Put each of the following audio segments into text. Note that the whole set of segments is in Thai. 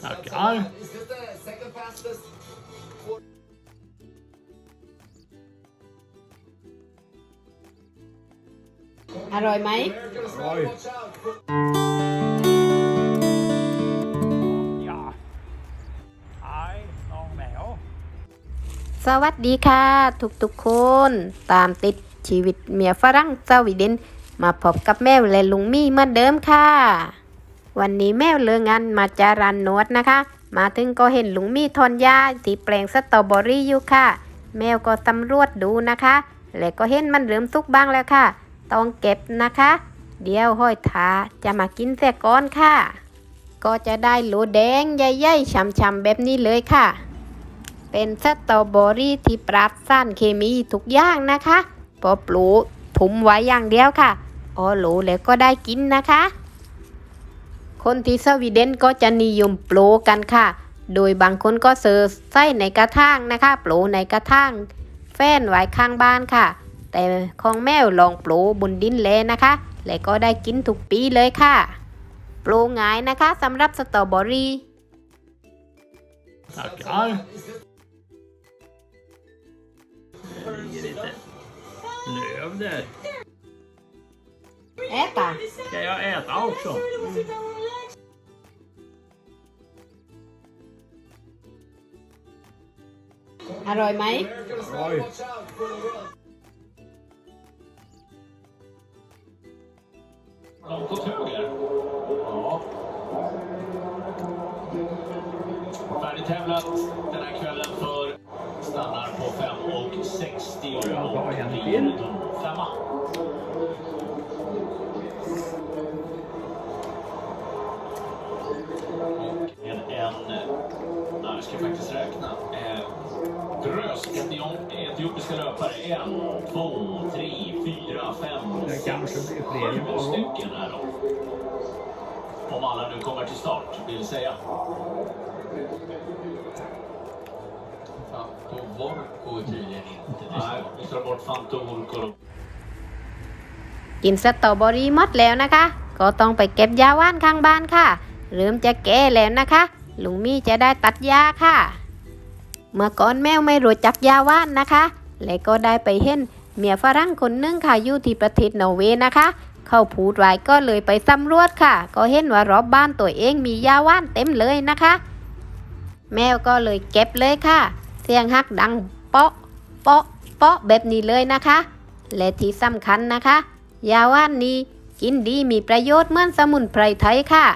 Tackar. Is this the second fastest? อร่อยไหม American style. Oj. Watch out. for- Ja. Hej, någon med oss? สวัสดีค่ะ ทุกๆคน ตามติดชีวิตเมียฝรั่งสวีเดนมาพบกับแมวและลุงมี่เหมือนเดิมค่ะ วันนี้แมวเลิกงานมาจารันนวดนะคะ มาถึงก็เห็นลุงมีทอนยาที่แปลงสตรอเบอรี่อยู่ค่ะ แมวก็สำรวจดูนะคะ และก็เห็นมันเริ่มสุกบ้างแล้วค่ะ ต้องเก็บนะคะ เดี๋ยวห้อยถาจะมากินเสียก่อนค่ะ ก็จะได้หลแดงใหญ่ๆช่ำๆแบบนี้เลยค่ะ เป็นสตรอเบอรี่ที่ปราศสารเคมีทุกอย่างนะคะพอปลูกถุมไว้อย่างเดียวค่ะ อ๋อหลแล้วก็ได้กินนะคะ คนที่สวีเดนก็จะนิยมปลูกกันค่ะ โดยบางคนก็เสิร์ฟใส่ในกระถางนะคะปลูกในกระถางแฟนไว้ข้างบ้านค่ะ แต่ของแมวลองปลูกบนดินเลยนะคะ และก็ได้กินทุกปีเลยค่ะปลูกง่ายนะคะสำหรับสตรอเบอรี่ Tackar. Is this Ligger lite löv där. แอะตา Ska jag äta också? อร่อยไหม American style? Oj. Watch out for the world. Långt åt höger. Ja. Färdigtävlat den här kvällen för stannar på 5.60 och Jag tar en blir till. femma. Och en, en nej, jag ska faktiskt etiopiska löpare. En, två, tre, fyra, fem, Det kanske sex, blir fler sju imorgon. stycken här då. Om alla nu kommer till start, vill säga. Fantovorko tydligen inte. Nej, vi tar bort Fantovorko. กินสตรอเบอรี่หมดแล้วนะคะ ก็ต้องไปเก็บยาว่านข้างบ้านค่ะ เริ่มจะแก่แล้วนะคะ ลุงมี่จะได้ตัดยาค่ะ เมื่อก่อนแมวไม่รู้จักยาว่านนะคะ และก็ได้ไปเห็นเมียฝรั่งคนนึงค่ะอยู่ที่ประเทศนอร์เวย์นะคะ เขาพูดไว้ก็เลยไปสำรวจค่ะ ก็เห็นว่ารอบบ้านตัวเองมียาว่านเต็มเลยนะคะ แมวก็เลยเก็บเลยค่ะ เสียงฮักดังเปาะเปาะเปาะแบบนี้เลยนะคะ และที่สำคัญนะคะ ยาว่านนี้กินดีมีประโยชน์เหมือนสมุนไพรไทยค่ะ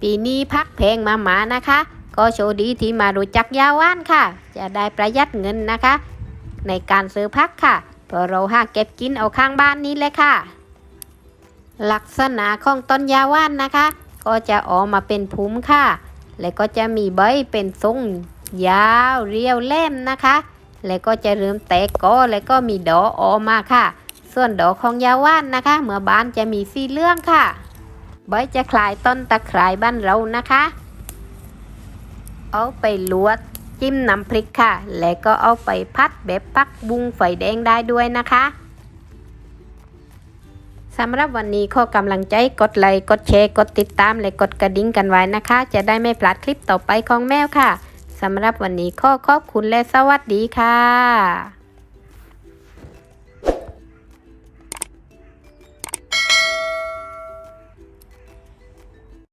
ปีนี้พักแพงมาหมานะคะ ก็โชคดีที่มารู้จักยาว่านค่ะ จะได้ประหยัดเงินนะคะ ในการซื้อพักค่ะเพราะเราหาเก็บกินเอาข้างบ้านนี้เลยค่ะ ลักษณะของต้นยาว่านนะคะ ก็จะออกมาเป็นผุ้มค่ะ และก็จะมีใบเป็นทรงยาวเรียวเล่มนะคะ และก็จะเริ่มแตกกอและก็มีดอกออกมาค่ะ ส่วนดอกของยาว่านนะคะ เมื่อบานจะมีสีเหลืองค่ะใบจะคลายต้นตะไคร้บ้านเรานะคะ เอาไปลวก จิ้มน้ำพริกค่ะ และก็เอาไปพัดแบบพักบุงไฟแดงได้ด้วยนะคะสำหรับวันนี้ขอกำลังใจกดไลค์กดแชร์กดติดตามและกดกระดิ่งกันไว้นะคะ จะได้ไม่พลาดคลิปต่อไปของแมวค่ะสำหรับวันนี้ขอขอบคุณและสวัสดีค่ะ